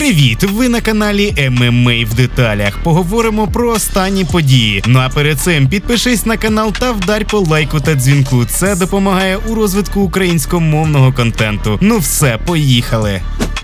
Привіт! Ви на каналі ММА в деталях. Поговоримо про останні події. Ну а перед цим підпишись на канал та вдарь по лайку та дзвінку. Це допомагає у розвитку українськомовного контенту. Ну все, поїхали.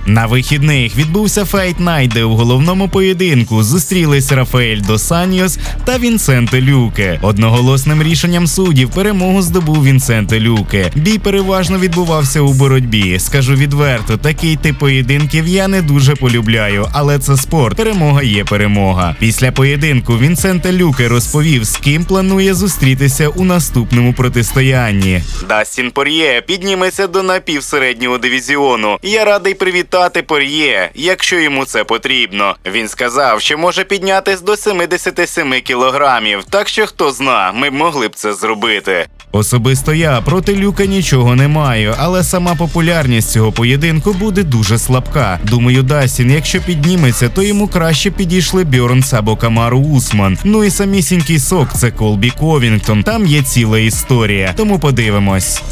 На вихідних відбувся Fight Night, де у головному поєдинку зустрілись Рафаель Досаньос та Вінсенте Люке. Одноголосним рішенням суддів перемогу здобув Вінсенте Люке. Бій переважно відбувався у боротьбі. Скажу відверто, такий тип поєдинків я не дуже полюбляю, але це спорт. Перемога є перемога. Після поєдинку Вінсенте Люке розповів, з ким планує зустрітися у наступному протистоянні. Дастін Пор'є підніметься до напівсереднього дивізіону. Я радий привітати Пор'є, якщо йому це потрібно. Він сказав, що може піднятись до 77 кілограмів. Так що хто зна, ми б могли б це зробити. Особисто я проти люка нічого не маю, але сама популярність цього поєдинку буде дуже слабка. Думаю, Дастін, якщо підніметься, то йому краще підійшли Бьорнс або Камару Усман. Ну і самісінький сок це Колбі Ковінгтон. Там є ціла історія. Тому подивимось.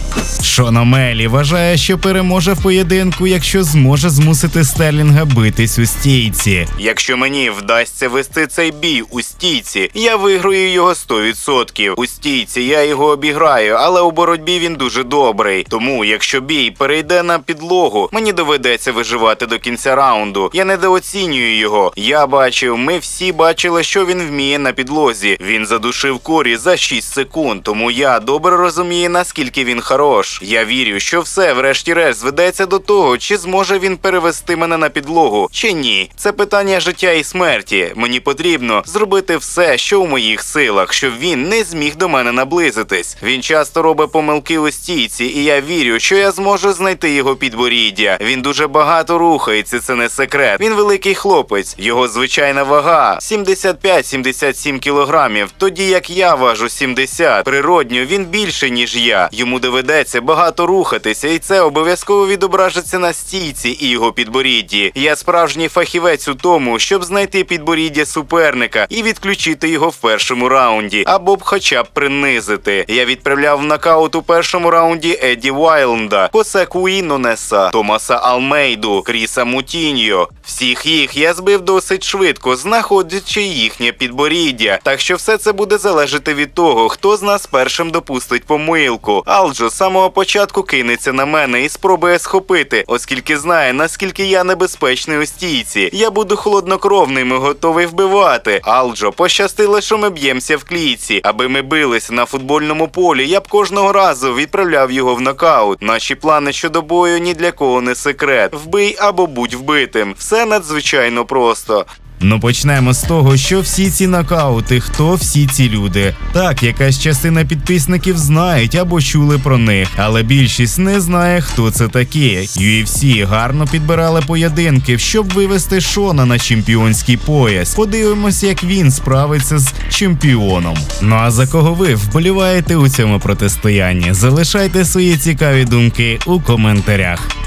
Шона Мелі вважає, що переможе в поєдинку, якщо зможе змусити Стерлінга битись у стійці. Якщо мені вдасться вести цей бій у стійці, я виграю його 100%. У стійці я його обіграю, але у боротьбі він дуже добрий. Тому, якщо бій перейде на підлогу, мені доведеться виживати до кінця раунду. Я недооцінюю його. Я бачив, ми всі бачили, що він вміє на підлозі. Він задушив корі за 6 секунд. Тому я добре розумію, наскільки він хорош. Я вірю, що все, врешті-решт, зведеться до того, чи зможе він перевести мене на підлогу, чи ні. Це питання життя і смерті. Мені потрібно зробити все, що в моїх силах, щоб він не зміг до мене наблизитись. Він часто робить помилки у стійці, і я вірю, що я зможу знайти його підборіддя. Він дуже багато рухається, це не секрет. Він великий хлопець. Його звичайна вага 75-77 кілограмів. Тоді як я важу 70. Природньо він більше ніж я. Йому доведеться багато рухатися, і це обов'язково відображиться на стійці і його підборідді. Я справжній фахівець у тому, щоб знайти підборіддя суперника і відключити його в першому раунді, або б хоча б принизити. Я відправляв в нокаут у першому раунді Едді Вайлнда, Посеку Інонеса, Томаса Алмейду, Кріса Мутіньо. Всіх їх я збив досить швидко, знаходячи їхнє підборіддя. Так що все це буде залежати від того, хто з нас першим допустить помилку. Алджо з самого початку кинеться на мене і спробує схопити, оскільки знає, наскільки я небезпечний у стійці. Я буду холоднокровним і готовий вбивати. Алджо, пощастило, що ми б'ємося в клійці. Аби ми билися на футбольному полі, я б кожного разу відправляв його в нокаут. Наші плани щодо бою ні для кого не секрет. Вбий або будь вбитим. Все надзвичайно просто. Ну почнемо з того, що всі ці нокаути, хто всі ці люди. Так, якась частина підписників знають або чули про них, але більшість не знає, хто це такі. UFC гарно підбирали поєдинки, щоб вивести Шона на чемпіонський пояс. Подивимось, як він справиться з чемпіоном. Ну а за кого ви вболіваєте у цьому протистоянні? Залишайте свої цікаві думки у коментарях.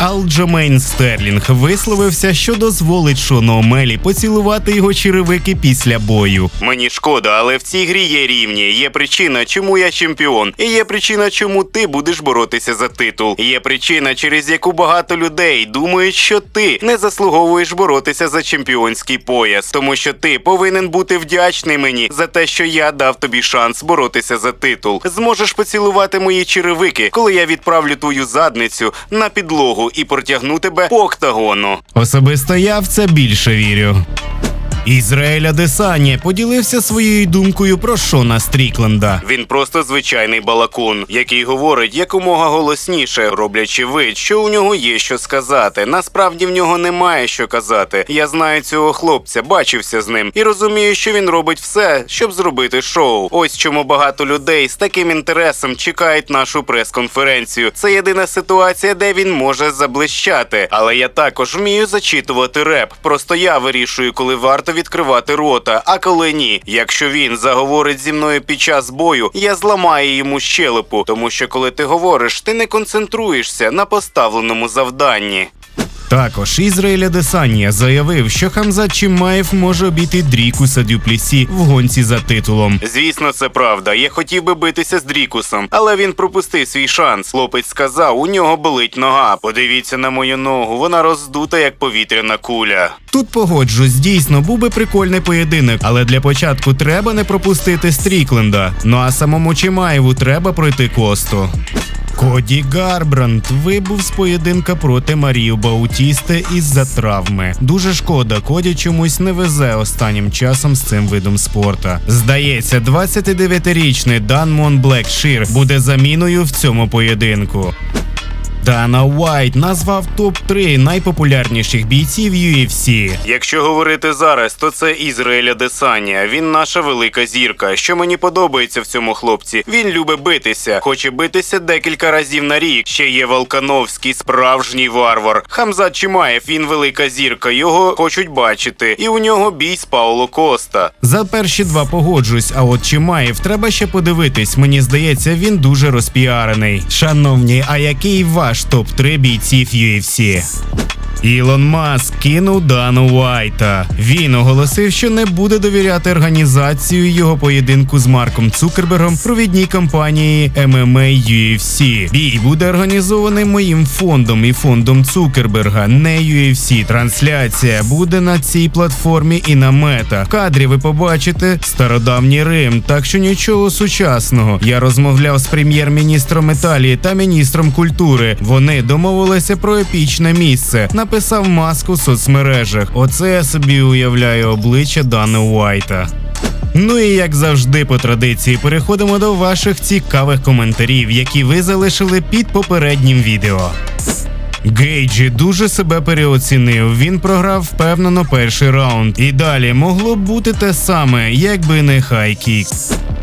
Алджамейн Стерлінг висловився, що дозволить Шону Омелі поцілувати його черевики після бою. Мені шкода, але в цій грі є рівні. Є причина, чому я чемпіон, і є причина, чому ти будеш боротися за титул. Є причина, через яку багато людей думають, що ти не заслуговуєш боротися за чемпіонський пояс, тому що ти повинен бути вдячний мені за те, що я дав тобі шанс боротися за титул. Зможеш поцілувати мої черевики, коли я відправлю твою задницю на підлогу і протягну тебе по октагону. Особисто я в це більше вірю. Ізраїля Десані поділився своєю думкою про Шона Стрікленда. Він просто звичайний балакун, який говорить якомога голосніше, роблячи вид, що у нього є що сказати. Насправді в нього немає що казати. Я знаю цього хлопця, бачився з ним і розумію, що він робить все, щоб зробити шоу. Ось чому багато людей з таким інтересом чекають нашу прес-конференцію. Це єдина ситуація, де він може заблищати. Але я також вмію зачитувати реп. Просто я вирішую, коли варто відкривати рота, а коли ні. Якщо він заговорить зі мною під час бою, я зламаю йому щелепу, тому що коли ти говориш, ти не концентруєшся на поставленому завданні. Також Ізраїля Десанія заявив, що Хамзат Чимаєв може обійти Дрікуса Дюплісі в гонці за титулом. Звісно, це правда. Я хотів би битися з Дрікусом, але він пропустив свій шанс. Хлопець сказав, у нього болить нога. Подивіться на мою ногу, вона роздута як повітряна куля. Тут погоджусь, дійсно був би прикольний поєдинок, але для початку треба не пропустити Стрікленда. Ну а самому Чимаєву треба пройти косту. Коді Гарбранд вибув з поєдинка проти Марію Баутісте із-за травми. Дуже шкода, Коді чомусь не везе останнім часом з цим видом спорта. Здається, 29-річний Дан Мон Блекшир буде заміною в цьому поєдинку. Дана Уайт назвав топ-3 найпопулярніших бійців UFC. Якщо говорити зараз, то це Ізраїля Десанія. Він наша велика зірка. Що мені подобається в цьому хлопці? Він любить битися, хоче битися декілька разів на рік. Ще є Волкановський, справжній варвар. Хамзат Чимаєв, він велика зірка. Його хочуть бачити. І у нього бій з Пауло Коста. За перші два погоджусь. А от Чимаєв треба ще подивитись. Мені здається, він дуже розпіарений. Шановні, а який ваш топ 3 бійців UFC? Ілон Маск кинув Дану Уайта. Він оголосив, що не буде довіряти організацію його поєдинку з Марком Цукербергом провідній компанії MMA UFC. Бій буде організований моїм фондом і фондом Цукерберга, не UFC. Трансляція буде на цій платформі і на мета. В кадрі ви побачите стародавній Рим, так що нічого сучасного. Я розмовляв з прем'єр-міністром Італії та міністром культури. Вони домовилися про епічне місце. Написав маску в соцмережах. Оце я собі уявляю обличчя Дани Уайта. Ну і як завжди, по традиції, переходимо до ваших цікавих коментарів, які ви залишили під попереднім відео. Гейджі дуже себе переоцінив. Він програв впевнено перший раунд. І далі могло б бути те саме, якби не хайкік.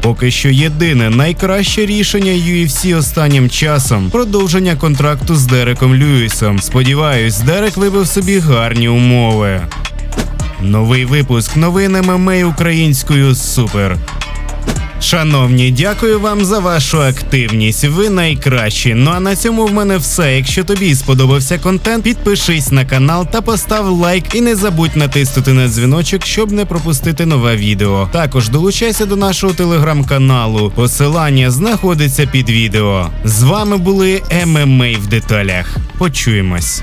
Поки що єдине найкраще рішення UFC останнім часом продовження контракту з Дереком Льюісом. Сподіваюсь, Дерек вибив собі гарні умови. Новий випуск новин ММА українською супер. Шановні, дякую вам за вашу активність. Ви найкращі. Ну а на цьому в мене все. Якщо тобі сподобався контент, підпишись на канал та постав лайк і не забудь натиснути на дзвіночок, щоб не пропустити нове відео. Також долучайся до нашого телеграм-каналу. Посилання знаходиться під відео. З вами були ММА в деталях. Почуємось.